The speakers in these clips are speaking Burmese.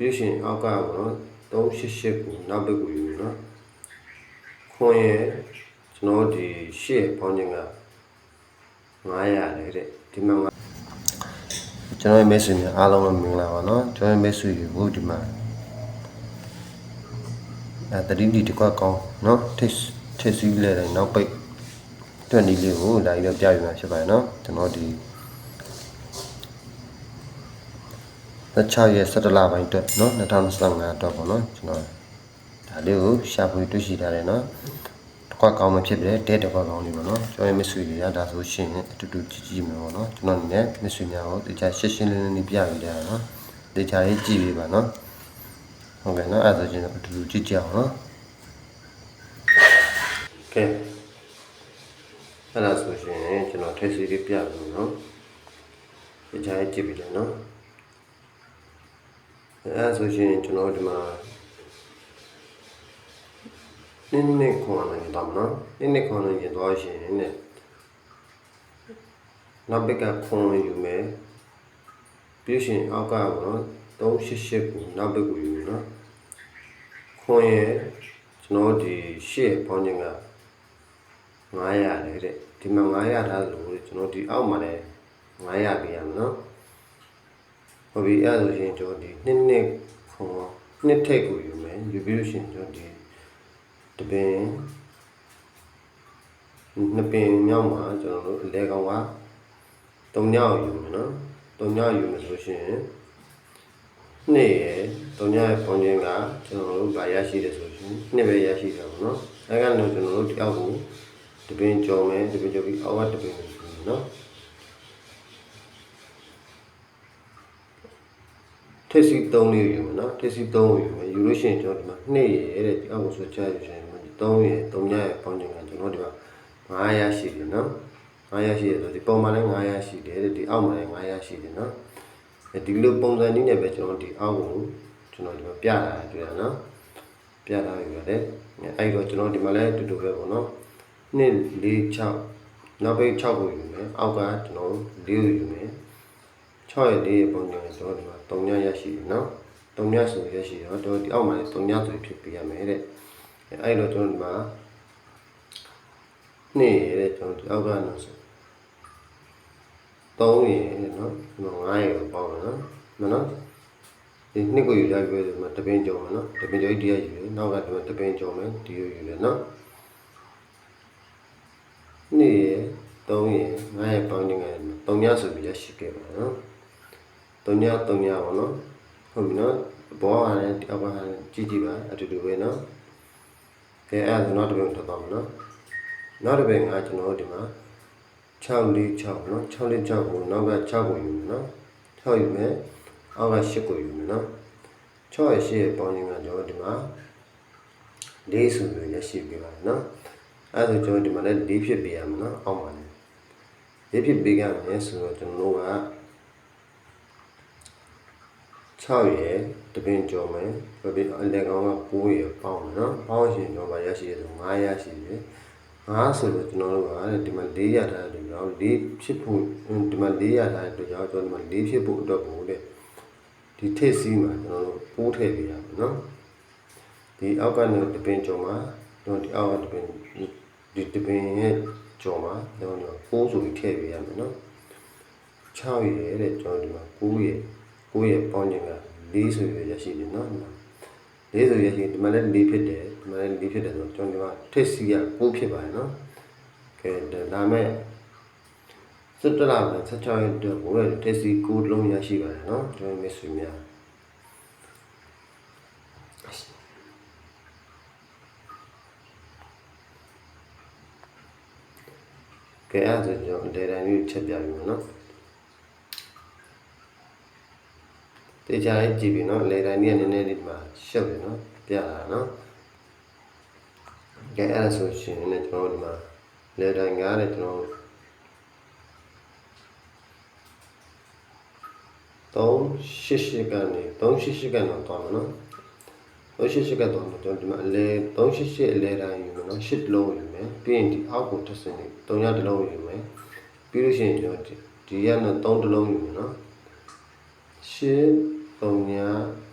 ပြည့်ရှင်အောက်ကပေါ့နော်388ကိုနောက်ဘက်ကိုယူနော်ခွန်ရဲ့ကျွန်တော်ဒီရှေ့ပေါင်းခြင်းက900လေတဲ့ဒီမှာကျွန်တော်ရဲ့မိတ်ဆွေများအားလုံးမင်္ဂလာပါနော်ကျွန်တော်ရဲ့မိတ်ဆွေတွေကိုဒီမှာအဲတတိတိတကွကောင်းနော်ထိထိစည်းလဲတဲ့နောက်ပိတ်တွက်နီးလေးကိုလာပြီးတော့ပြပြမှာဖြစ်ပါတယ်နော်ကျွန်တော်ဒီ 26ရက်17လပိုင်းအတွက်เนาะ2025အတွက်ပေါ့เนาะကျွန်တော်ဒါလေးကိုရှာဖွေတွေ့ရှိထားတယ်เนาะတကွက်ကောင်းမှဖြစ်တယ်တဲတကွက်ကောင်းလေးပေါ့เนาะကျွန်တော်ရဲ့ message တွေကဒါဆိုရှင်အတူတူကြည့်ကြည့်မယ်ပေါ့เนาะကျွန်တော်အနေနဲ့ message များကိုတခြားရှင်းရှင်းလင်းလင်းလေးပြပြကြရအောင်เนาะတခြားရေးကြည့်ပေးပါเนาะဟုတ်ကဲ့เนาะအဲ့ဒါဆိုကျွန်တော်အတူတူကြည့်ကြအောင်เนาะကဲအဲ့ဒါဆိုရှင်ကျွန်တော်ထည့်စီလေးပြလို့เนาะတခြားရေးကြည့်ပေးတယ်เนาะ အဲ့ဒါဆိုရှင်ကျွန်တော်ဒီမှာနင်းနေခွန်လာရင်တော့နော်နင်းနေခွန်လာရင်တော့ရှင်နဲ့နောက်ဘက်ကခွန်ယူမယ်ပြီးရှင်အောက်ကပေါ့နော်388ကိုနောက်ဘက်ကိုယူမယ်နော်ခွန်ရဲ့ကျွန်တော်ဒီရှေ့ပေါင်းခြင်းက900လေတဲ့ဒီမှာ900ထားလို့ကျွန်တော်ဒီအောက်မှာလည်း900ပေးရမယ်နော် ဟုတ်ပြီအဲ့ဒါဆိုရင်ကျွန်တော်ဒီနှစ်နှစ်ခွန်နှစ်ထိတ်ကိုယူမယ်ယူပြီးလို့ရှိရင်ကျွန်တော်ဒီတပင်နှစ်ပင်မြောက်မှာကျွန်တော်တို့အလဲကောင်ကတုံညောက်ယူမယ်နော်တုံညောက်ယူမယ်ဆိုရှင်နှစ်ရယ်တုံညောက်ရဲ့ပုံချင်းကကျွန်တော်တို့ဗာရရှိတယ်ဆိုရှင်နှစ်ပဲရရှိတယ်ပေါ့နော်အဲကတော့ကျွန်တော်တို့တယောက်ကိုတပင်ကြော်မယ်တပင်ကြော်ပြီးအောက်ကတပင်ကိုယူမယ်နော် ထက်စီ3လေးယူမယ်နော်ထက်စီ3ကိုယူမယ်ယူလို့ရှိရင်ကျွန်တော်ဒီမှာနှစ်ရယ်တဲ့ဒီအောက်ကိုဆွချယူရှင်3ရယ်3ညရယ်ပေါင်းချင်ကကျွန်တော်ဒီမှာ900ရှိတယ်နော်900ရှိတယ်ဆိုဒီပုံမှန်လည်း900ရှိတယ်တဲ့ဒီအောက်မှာလည်း900ရှိတယ်နော်အဲဒီလိုပုံစံနည်းနဲ့ပဲကျွန်တော်ဒီအောက်ကိုကျွန်တော်ဒီမှာပြတာတွေ့ရနော်ပြတာယူရတယ်အဲ့တော့ကျွန်တော်ဒီမှာလည်းတူတူပဲပေါ့နော်2 4 6နောက်ပိတ်6ကိုယူမယ်အောက်ကကျွန်တော်4ကိုယူမယ်6ရဲ့4ရဲ့ပုံစံနဲ့ကျွန်တော်ဒီမှာ 3ညရရှိတယ်နော်3ညဆိုရရှိတော့တော့ဒီအောက်မှာလည်း3ညဆိုဖြစ်ပြရမယ်တဲ့အဲ့တော့ကျွန်တော်ဒီမှာနှစ်ရတဲ့ကျွန်တော်ဒီအောက်ကနော်ဆို3ရတဲ့နော်ကျွန်တော်9ရကိုပေါင်းတယ်နော်မနော်ဒီနှစ်ကိုယူရပြီးတော့ဒီမှာတပင်းကြော်မယ်နော်တပင်းကြော်ကြီးတရားယူတယ်နောက်ကဒီမှာတပင်းကြော်မယ်ဒီကိုယူတယ်နော်နှစ်ရ3ရ9ရပေါင်းခြင်းက3ညဆိုပြီးရရှိခဲ့ပါနော် 3ည3ညပါနော်ဟုတ်ပြီနော်ဘောကလည်းအောက်ကကြည့်ကြည့်ပါအတူတူပဲနော်ကဲအဲ့ဒါနောက်တစ်ပုဒ်ထွက်သွားမယ်နော်နောက်တစ်ပုဒ်ကကျွန်တော်တို့ဒီမှာ646နော်646ကိုနောက်က6ကိုယူမယ်နော်6ယူမယ်အောက်က8ကိုယူမယ်နော်6ရဲ့8ရဲ့ပေါင်းခြင်းကကျွန်တော်ဒီမှာ4ဆိုပြီးရရှိပြပါတယ်နော်အဲ့ဒါဆိုကျွန်တော်ဒီမှာလည်း4ဖြစ်ပြရမယ်နော်အောက်မှာလည်း4ဖြစ်ပြရမယ်ဆိုတော့ကျွန်တော်တို့က 6ရယ်တပင်ကျော်မယ်ပြီးအလက်ကောင်က9ရယ်ပေါင်းမယ်နော်ပေါင်းရှင်တော့ဗာရရှိရဆို9ရရှိတယ်9ဆိုတော့ကျွန်တော်တို့ကဒီမှာ4ရထားတယ်ကျွန်တော်4ဖြစ်ဖို့ဒီမှာ4ရထားတဲ့အတွက်ကြောင့်ကျွန်တော်ဒီမှာ4ဖြစ်ဖို့အတွက်ကိုတဲ့ဒီထည့်စီးမှာကျွန်တော်တို့ပိုးထည့်ပြရမယ်နော်ဒီအောက်ကနေတပင်ကျော်မှာကျွန်တော်ဒီအောက်ကတပင်ဒီတပင်ရဲ့ကျော်မှာကျွန်တော်ပိုးဆိုပြီးထည့်ပြရမယ်နော်6ရယ်တဲ့ကျွန်တော်ဒီမှာ9ရယ် 9ရယ်ပေါင်းခြင်းက4ဆိုရရရှိတယ်နော်4ဆိုရရှိဒီမှာလည်း4ဖြစ်တယ်ဒီမှာလည်း4ဖြစ်တယ်ဆိုတော့ကျွန်တော်ဒီမှာထစ်စီက9ဖြစ်ပါတယ်နော်ကဲဒါမဲ့စတလာမှာ16ရက်တော့ဘိုးရဲ့ထစ်စီ9လုံးရရှိပါတယ်နော်ကျွန်တော်မဆွေများကဲအဲ့ဒါဆိုကျွန်တော်ဒေတာမျိုးချက်ပြပြီနော် တေချာလေးကြည့်ပြီနော်လေတိုင်းကြီးကနည်းနည်းလေးဒီမှာရှုပ်တယ်နော်ပြတာနော်ကဲအဲ့ဒါဆိုရှင်လည်းကျွန်တော်တို့ဒီမှာလေတိုင်းကားလည်းကျွန်တော်388ကနေ388ကနေတော့မယ်နော်388ကတော့ကျွန်တော်ဒီမှာအလဲ388အလဲတိုင်းယူမယ်နော်8လုံးယူမယ်ပြီးရင်ဒီအောက်ကိုတစ်စင်နေ3ညတစ်လုံးယူမယ်ပြီးလို့ရှိရင်ကျွန်တော်ဒီရတော့3တစ်လုံးယူမယ်နော်8 3ညာ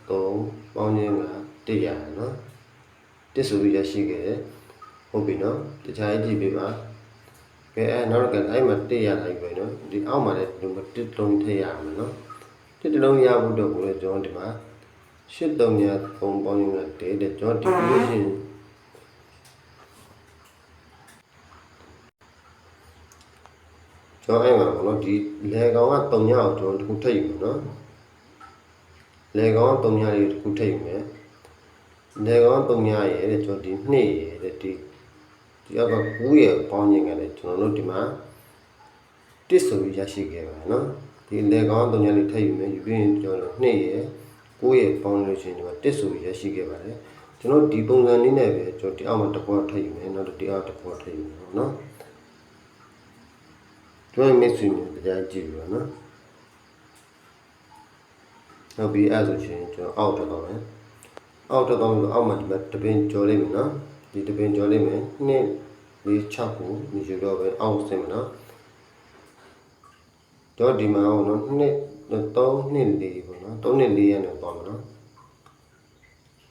3ပေါင်းခြင်းက100เนาะတစ်ဆိုပြီးရရှိခဲ့တယ်ဟုတ်ပြီเนาะတခြားကြည့်ပေးပါကဲအဲနောက်တော့ကအဲ့မှာတက်ရလိုက်ပဲเนาะဒီအောက်မှာလည်းဒီမှာတစ်လုံးထည့်ရမှာเนาะတစ်တလုံးရဖို့တော့ကိုလည်းကျွန်တော်ဒီမှာရှစ်တုံညာပုံပေါင်းရတဲ့တဲ့ကျွန်တော်ဒီလိုရှင်ကျွန်တော်အဲ့မှာပေါ့နော်ဒီလေကောင်ကတုံညာကိုကျွန်တော်တစ်ခုထည့်ယူမှာเนาะ လေကောင်ကတုံညလေးတခုထည့်ယူမယ်လေကောင်တုံညရဲ့တဲ့ကျွန်တော်ဒီနှစ်ရဲ့တဲ့ဒီဒီအောက်က9ရဲ့ပေါင်းခြင်းကလည်းကျွန်တော်တို့ဒီမှာတစ်ဆိုပြီးရရှိခဲ့ပါတယ်နော်ဒီလေကောင်တုံညလေးထည့်ယူမယ်ယူပြီးရင်ကျွန်တော်တို့နှစ်ရဲ့9ရဲ့ပေါင်းလို့ရှိရင်ဒီမှာတစ်ဆိုပြီးရရှိခဲ့ပါတယ်ကျွန်တော်ဒီပုံစံလေးနဲ့ပဲကျွန်တော်ဒီအောက်မှာတစ်ခွက်ထည့်ယူမယ်နောက်ဒီအောက်တစ်ခွက်ထည့်ယူမယ်နော်ကျွမ်းမစ်ဆွေမျိုးတရားကြည့်ပြီးတော့နော် နောက်ပြီးအဲ့ဆိုရှင်ကျွန်တော်အောက်တက်တော့မယ်အောက်တက်တော့အောက်မှာဒီမှာတပင်ကြော်လိမ့်မယ်နော်ဒီတပင်ကြော်လိမ့်မယ်နှစ်လေး6ကိုဒီယူတော့ပဲအောက်ဆင်းမယ်နော်တော့ဒီမှာဟောနော်နှစ်3နှစ်လေးပေါ့နော်3နှစ်လေးရနေပေါ့မယ်နော်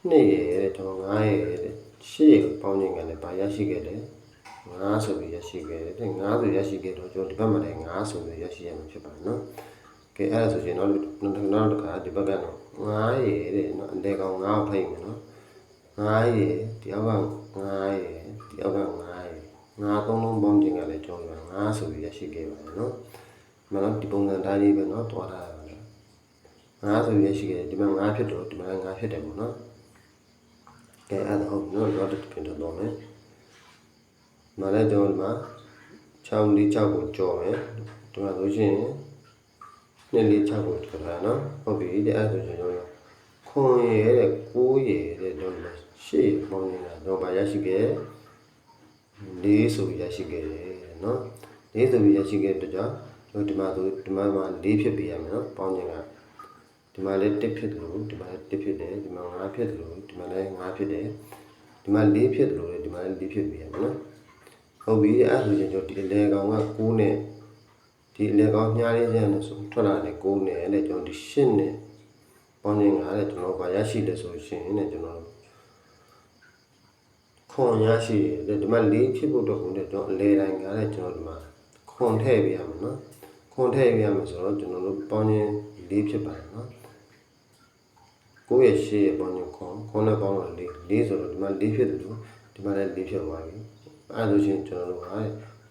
နှစ်ရဲ့ကျွန်တော်9ရဲ့ရှစ်ရဲ့ပေါင်းခြင်းကလည်းပါရရှိခဲ့တယ်9ဆိုပြီးရရှိခဲ့တယ်9ဆိုရရှိခဲ့တော့ကျွန်တော်ဒီဘက်မှာလည်း9ဆိုပြီးရရှိရမှာဖြစ်ပါတယ်နော် ကဲအဲ့ဒါဆိုရင်တော့နောက်တစ်ခါဒီဘက်ကတော့9ရေတဲ့နော်အလဲကောင်9ကိုဖိတ်မယ်နော်9ရေဒီအောက်က9ရေဒီအောက်က9ရေ9သုံးလုံးပေါင်းခြင်းကလည်းကျွန်တော်9ဆိုပြီးရရှိခဲ့ပါတယ်နော်မနော်ဒီပုံစံတိုင်းလေးပဲနော်တွားထားတာ9ဆိုပြီးရရှိခဲ့တယ်ဒီမှာ9ဖြစ်တော့ဒီမှာ9ဖြစ်တယ်ပေါ့နော်ကဲအဲ့ဒါဟုတ်နော်တော့တစ်ပြင်တော့မယ်မလည်းကျွန်တော်ဒီမှာ6လေး6ကိုကြော်မယ်ဒီမှာဆိုရှင် 2လေး6ကိုကြော်တာနော်ဟုတ်ပြီတဲ့အဲ့ဒါဆိုကျွန်တော်ခွန်ရယ်တဲ့9ရယ်တဲ့တော့ရှေ့ပေါင်းနေတာတော့ဗာရရှိခဲ့4ဆိုပြီးရရှိခဲ့တယ်နော်4ဆိုပြီးရရှိခဲ့တဲ့ကြောင့်ကျွန်တော်ဒီမှာဆိုဒီမှာမှာ4ဖြစ်ပြရမယ်နော်ပေါင်းခြင်းကဒီမှာလည်း1ဖြစ်တယ်လို့ဒီမှာလည်း1ဖြစ်တယ်ဒီမှာ5ဖြစ်တယ်လို့ဒီမှာလည်း5ဖြစ်တယ်ဒီမှာ4ဖြစ်တယ်လို့ဒီမှာလည်း4ဖြစ်ပြရမယ်နော်ဟုတ်ပြီအဲ့ဒါဆိုရင်ကျွန်တော်ဒီအလဲကောင်က9နဲ့ ဒီအလဲကောင်မြားလေးကျန်လို့ဆိုထွက်လာတယ်9နဲ့တဲ့ကျွန်တော်ဒီ10နဲ့ပေါင်းရင်9တဲ့ကျွန်တော်ဗာရရှိတယ်ဆိုရှင်တဲ့ကျွန်တော်ခွန်ရရှိတယ်ဒီမှာ၄ဖြစ်ဖို့တော့ကုန်တယ်ကျွန်တော်အလဲတိုင်းကလည်းကျွန်တော်ဒီမှာခွန်ထည့်ပြရမယ်နော်ခွန်ထည့်ပြရမယ်ဆိုတော့ကျွန်တော်တို့ပေါင်းရင်၄ဖြစ်ပါတယ်နော်9ရဲ့10ရဲ့ပေါင်းရင်ခွန်ခွန်နဲ့ပေါင်းတော့၄၄ဆိုတော့ဒီမှာ၄ဖြစ်တယ်လို့ဒီမှာလည်း၄ဖြစ်သွားပြီအဲ့လိုချင်းကျွန်တော်တို့က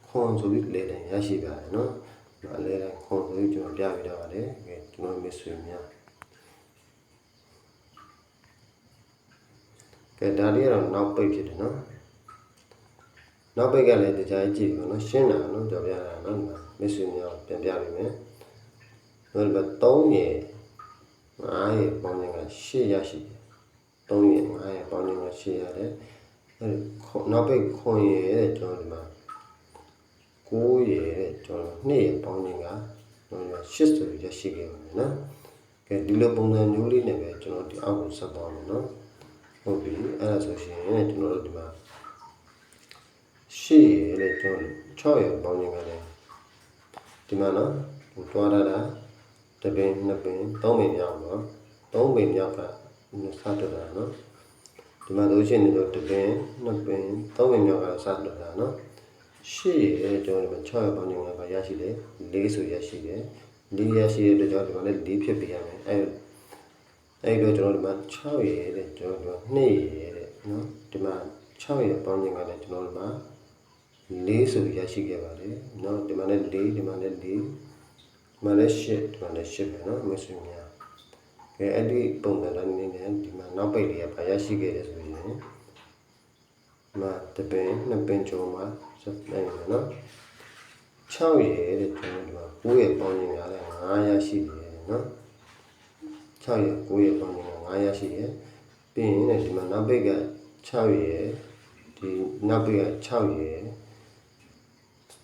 ခွန်ဆိုပြီးလေတန်ရရှိပါတယ်နော်။ ဒါလေတန်ခွန်ဆိုပြီးကျွန်တော်ပြပြထားပါတယ်။ကဲကျွန်တော်မစ်ဆွေများကဲဒါလေးကတော့နောက်ပိတ်ဖြစ်တယ်နော်။နောက်ပိတ်ကလည်းတရားကြည့်ပြီနော်ရှင်းတာနော်ကြော်ပြတာနော်မစ်ဆွေများပြန်ပြပေးမယ်။နောက်တစ်ပတ်3ရေ9ရေပေါင်းရင်က8ရရှိတယ်။3ရေ9ရေပေါင်းရင်က8ရတယ်။အဲ့နောက်ပိတ်ခွန်ရရဲ့ကျွန်တော်ဒီမှာ 9ရရဲ့ကျွန်တော်2ရပေါင်းခြင်းကကျွန်တော်8ဆိုရရှိခဲ့ပါမယ်နော်ကဲဒီလိုပုံစံမျိုးလေးနဲ့ပဲကျွန်တော်ဒီအောက်ကိုဆက်သွားမယ်နော်ဟုတ်ပြီအဲ့ဒါဆိုရှင်ကျွန်တော်တို့ဒီမှာ8ရရဲ့ကျွန်တော်6ရပေါင်းခြင်းကလည်းဒီမှာနော်ဟိုတွားရတာတပင်နှစ်ပင်သုံးပင်မြောက်နော်သုံးပင်မြောက်ကစားတော့တာနော်ဒီမှာလို့ရှိရင်တော့တပင်နှစ်ပင်သုံးပင်မြောက်ကစတော့တာနော် ရှေ့ရဲကျွန်တော်ဒီမှာ6ရက်ပေါင်းနေမှာရရှိတယ်4ဆိုရရှိတယ်4ရရှိတဲ့အတွက်ကျွန်တော်ဒီမှာလည်း4ဖြစ်ပြရမယ်အဲအဲ့တော့ကျွန်တော်ဒီမှာ6ရဲတဲ့ကျွန်တော်ဒီမှာ2ရဲတဲ့နော်ဒီမှာ6ရဲပေါင်းနေကလည်းကျွန်တော်ဒီမှာ4ဆိုရရှိခဲ့ပါတယ်နော်ဒီမှာလည်း4ဒီမှာလည်း4ဒီမှာလည်း8ဒီမှာလည်း8ပဲနော်မဆွေးများကဲအဲ့ဒီပုံစံတိုင်းနေနဲ့ဒီမှာနောက်ပိတ်လေးကဘာရရှိခဲ့တယ်ဆိုရင်ဒီ မှာတပင်နှစ်ပင်ကျော်မှာစနိုင်တယ်နော်6ရေတဲ့ကျွန်တော်ဒီမှာ9ရေပေါင်းရင်လည်း9ရရှိတယ်နော်6ရေ9ရေပေါင်းရင်9ရရှိတယ်ပြီးရင်ဒီမှာနောက်ပိတ်က6ရေဒီနောက်ပိတ်က6ရေ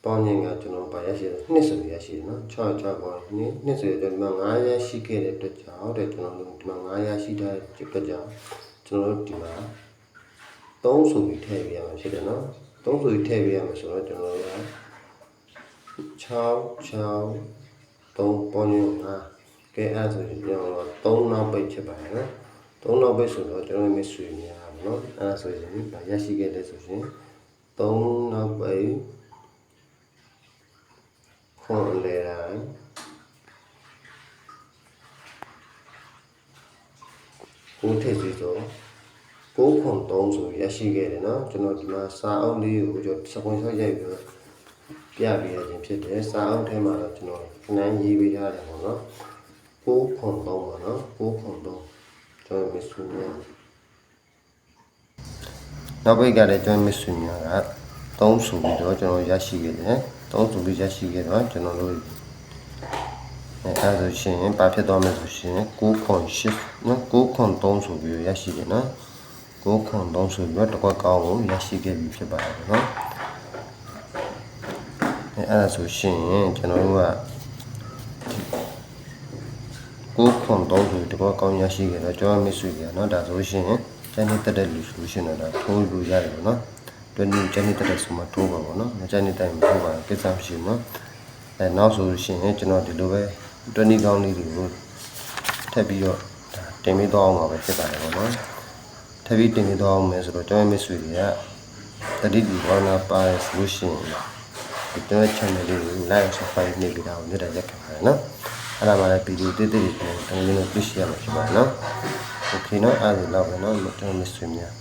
ပေါင်းရင်ကကျွန်တော်ဘာရရှိလဲနှစ်ဆိုရရှိတယ်နော်6 6ပေါင်းနှစ်နှစ်ဆိုရဒီမှာ9ရရှိခဲ့တဲ့အတွက်ကြောင့်တဲ့ကျွန်တော်တို့ဒီမှာ9ရရှိတဲ့အတွက်ကြောင့်ကျွန်တော်တို့ဒီမှာ 3ဆိုပြီးထည့်ပြရမှာဖြစ်တယ်နော်3ဆိုပြီးထည့်ပြရမှာဆိုတော့ကျွန်တော်တို့က6 6 3ပေါင်းရင်5ကဲအဲ့ဆိုရင်ကျွန်တော်တို့3နောက်ပိတ်ဖြစ်ပါတယ်နော်3နောက်ပိတ်ဆိုတော့ကျွန်တော်မိတ်ဆွေများပါနော်အဲ့ဆိုရင်ဒါရရှိခဲ့တယ်ဆိုရင်3နောက်ပိတ်ခွန်လေတိုင်းကိုထည့်စီတော့ ကိုခွန်သုံးဆိုရရှိခဲ့တယ်เนาะကျွန်တော်ဒီမှာစာအုပ်လေးကိုကျွန်တော်စကွန်ဆော့ရိုက်ပြီးတော့ပြပေးရခြင်းဖြစ်တယ်စာအုပ်ထဲမှာတော့ကျွန်တော်ခဏရေးပေးထားတယ်ပေါ့เนาะကိုခွန်သုံးပါเนาะကိုခွန်သုံးကျွန်တော်မဆွေများ နောက်ပိတ်ကလည်းကျွန်တော်မဆွေများကသုံးဆိုပြီးတော့ကျွန်တော်ရရှိခဲ့တယ်သုံးဆိုပြီးရရှိခဲ့တော့ကျွန်တော်တို့အဲအဲဆိုရှင်ဘာဖြစ်သွားမလဲဆိုရှင်9.8နော်9.3ဆိုပြီးရရှိတယ်နော် 9.3ဆိုပြီးတော့တစ်ခွက်ကောင်းကိုရရှိခဲ့ပြီဖြစ်ပါတယ်နော်အဲအဲဆိုရှင်ကျွန်တော်တို့က9.3ဆိုတစ်ခွက်ကောင်းရရှိခဲ့တော့ကျွန်တော်မဆွေပြန်နော်ဒါဆိုရှင်ကျန်တဲ့တက်တဲ့လူဆိုရှင်တော့ထိုးလို့ရတယ်ပေါ့နော်တွင်းကျန်တဲ့တက်တဲ့ဆိုမှထိုးပါပေါ့နော်မကျန်တဲ့တိုင်မထိုးပါဘူးကိစ္စမရှိဘူးနော်အဲနောက်ဆိုရှင်ကျွန်တော်ဒီလိုပဲတွင်းကောင်းလေးတွေကိုထပ်ပြီးတော့ဒါတင်ပြီးတော့အောင်ပါပဲဖြစ်ပါတယ်ပေါ့နော် ထပ်ပြီးတင်ပြီးတော့အောင်မယ်ဆိုတော့ကျွန်တော်မိတ်ဆွေတွေကတတိဒီဘောနာပါဆိုရှင်ဒီတော့ channel လေးကို like subscribe နေပြီးတော့မြတ်တဲ့ရက်ခံပါတယ်နော်အဲ့ဒါမှလည်းဗီဒီယိုတိတိလေးကိုတကယ်လို့သိရှိရမှာဖြစ်ပါတယ်နော် โอเคเนาะအဲ့ဒါလောက်ပဲเนาะကျွန်တော်မဆွေးများ